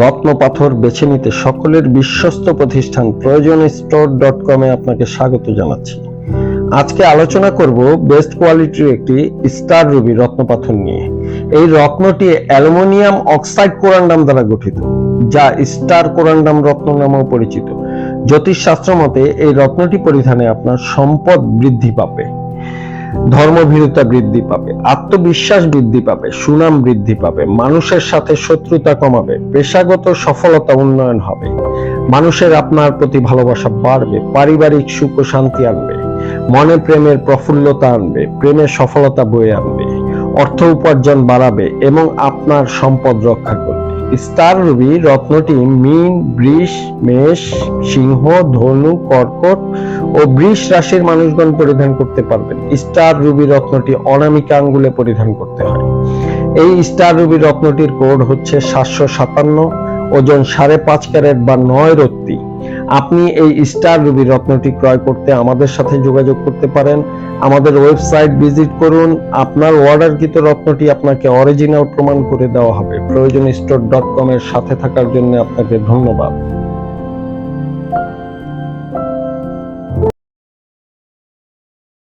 রত্ন পাথর বেছে নিতে সকলের বিশ্বস্ত প্রতিষ্ঠান প্রয়োজন স্টোর ডট কমে আপনাকে স্বাগত জানাচ্ছি। আজকে আলোচনা করব বেস্ট কোয়ালিটির একটি স্টার রুবি রত্ন পাথর নিয়ে। এই রত্নটি অ্যালুমিনিয়াম অক্সাইড কোরান্ডাম দ্বারা গঠিত, যা স্টার কোরান্ডাম রত্ন নামেও পরিচিত। জ্যোতিষশাস্ত্র মতে এই রত্নটি পরিধানে আপনার সম্পদ বৃদ্ধি পাবে। ধর্মভীরতা বৃদ্ধি পাবে, আত্মবিশ্বাস বৃদ্ধি পাবে, সুনাম বৃদ্ধি পাবে, মানুষের সাথে শত্রুতা কমাবে, পেশাগত সফলতা উন্নয়ন হবে। মানুষের আপনার প্রতি ভালোবাসা বাড়বে, পারিবারিক সুখ শান্তি আনবে, মনে প্রেমের প্রফুল্লতা আনবে প্রেমের সফলতা বয়ে আনবে, অর্থ উপার্জন বাড়াবে এবং আপনার সম্পদ রক্ষা করবে। স্টার রুবি রত্নটি মিন, বৃষ, মেষ, সিংহ, ধনু, কর্কট ও বৃষ রাশির মানুষগণ পরিধান করতে পারবেন। স্টার রুবি রত্নটি অনামিকা আঙ্গুলে পরিধান করতে হয়। এই স্টার রুবি রত্নটির কোড হচ্ছে সাতশো সাতান্ন, ওজন সাড়ে পাঁচ ক্যারেট বা নয় রত্তি। আপনি এই স্টার রুবি রত্নটি ক্রয় করতে আমাদের সাথে যোগাযোগ করতে পারেন। আমাদের ওয়েবসাইট ভিজিট করুন। আপনার অর্ডারকৃত রত্নটি আপনাকে অরিজিনাল প্রমাণ করে দেওয়া হবে। প্রয়োজন স্টোর ডট কম এর সাথে থাকার জন্য আপনাকে ধন্যবাদ।